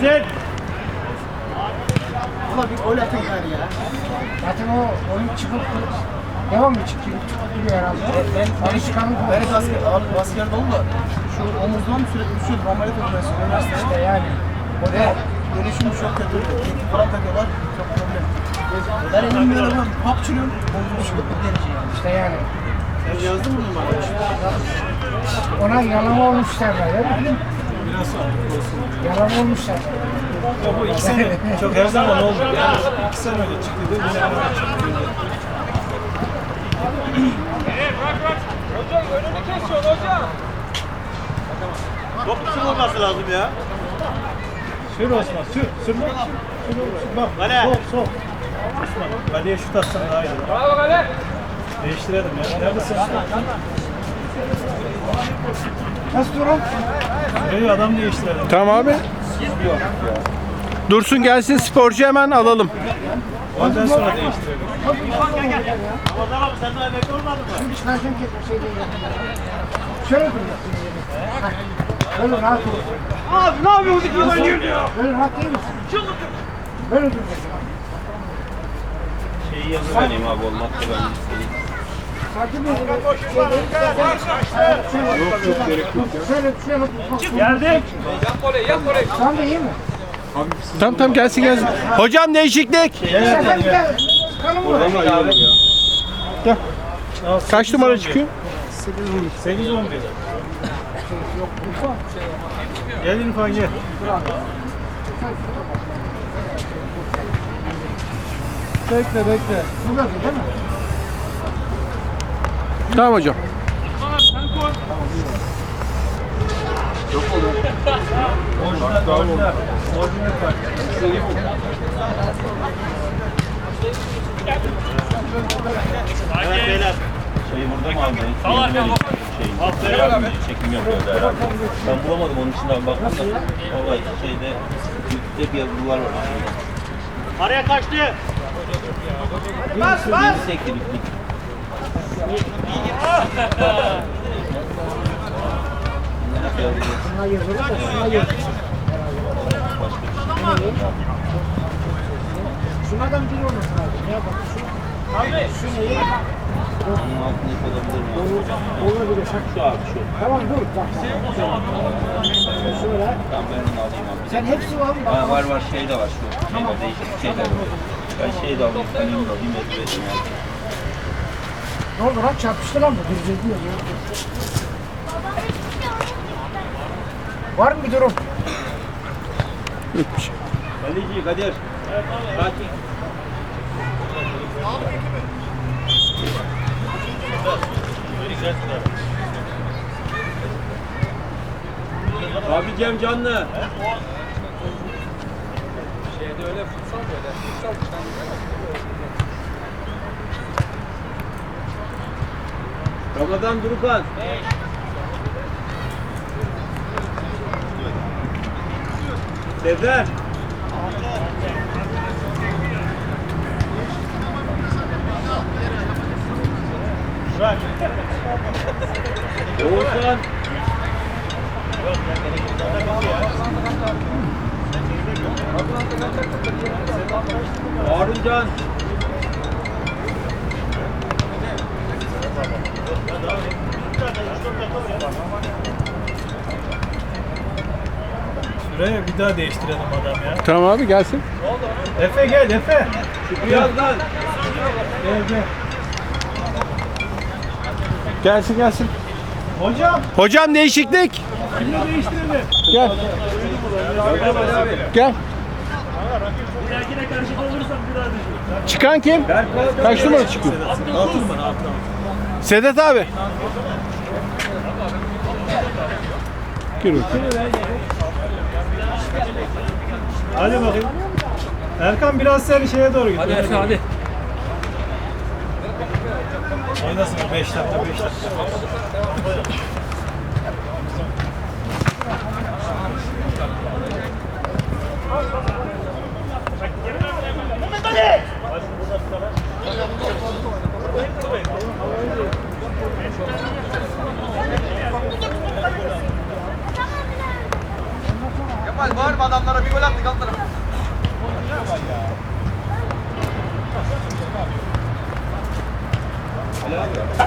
Sen Ama bir gol atın yani ya. Zaten o oyun çıkıp devam mı çıkıyor? Gidiyor herhalde. Ben, Alışkanlık ben, ben asker, abi askerde oldu da şu omuzdan sürekli düşüyordu. Ameliyat oldu ben üniversitede. İşte yani. O da dönüşüm çok kötü. Teknik falan takıyorlar. Çok problem. Ben elim böyle ben pap çürüyorum. Düşüyor. Bu derece yani. İşte yani. Sen yazdın mı numara? Ona yalama olmuş derler değil mi? Biraz. Yalama olmuş derler. Ya bu iki sene çok her zaman oldu. Yani iki sene önce çıktı değil mi? Bir sene önce çıktı. Toplusun olması lazım ya. Sür Osman sür. Sürmek için. Sür sür. Bak. Kale. Sok sok. Osman. Kaleye şut atsan daha iyi. Bravo kale. Değiştirelim ya. Neredesin? Nasıl durum? Şurayı adam değiştirelim. Tamam abi. Dursun gelsin sporcu hemen alalım. Ondan sonra değiştirelim. Ramazan abi sen de emekli olmadın mı? Şimdi çıkarken bir şey değil. Şöyle. Ha, Böyle rahat ol. Abi ne yapıyorsun iki zaman ya? Böyle rahat değil misin? Böyle duracaksın. Şeyi yazıvereyim abi olmazsa ben Yok yok gerek yok. Geldik. Sen de iyi mi? Tamam tamam gelsin gelsin. Hocam değişiklik. Sen de gel. Kaç numara çıkıyor? 8 11. Gel İrfan gel. Bekle bekle. Burada değil mi? Tamam hocam. Evet beyler. Şeyi burada mı aldın? Salak ya. Aferin abi. Çekim yapıyordu herhalde. Ben bulamadım onun için abi bakmasam. Vallahi şeyde hep yazılar var. Araya kaçtı. Bas bas. Şunlardan biri olması lazım. Ya bak şu. Şu neyi? Onun altında ip olabilir mi? Olur, olabilir. Şu abi şu. Tamam dur. Bak. Şöyle. Tamam ben onu alayım abi. Sen hepsi var mı? Ha, var var şey de var şu. Şey var değişik şeyler var. Ben şey de alayım. Kalemi de alayım. Ezber edeyim yani. Ne oldu lan? Çarpıştı lan bu. Düzce diyor ya. Var mı bir durum? Yok bir şey. Kaleci Kadir. Sakin. Abi Cem Canlı. Ramazan Durukan. Sezer. Oğuzhan. Haruncan. Şuraya bir daha değiştirelim adam ya. Tamam abi gelsin. Efe gel Efe. Birazdan. Gel gel. Gelsin gelsin. Hocam. Hocam değişiklik. Kimle değiştirelim? Gel. Gel. Çıkan kim? Kaç numara çıkıyor? Sedat abi. Gir bakayım. Hadi bakayım. Erkan biraz sen şeye doğru git. Hadi Erkan hadi. Oynasın 5 dakika 5 dakika. Kemal bağırma adamlara bir gol attık alt tarafa. Helal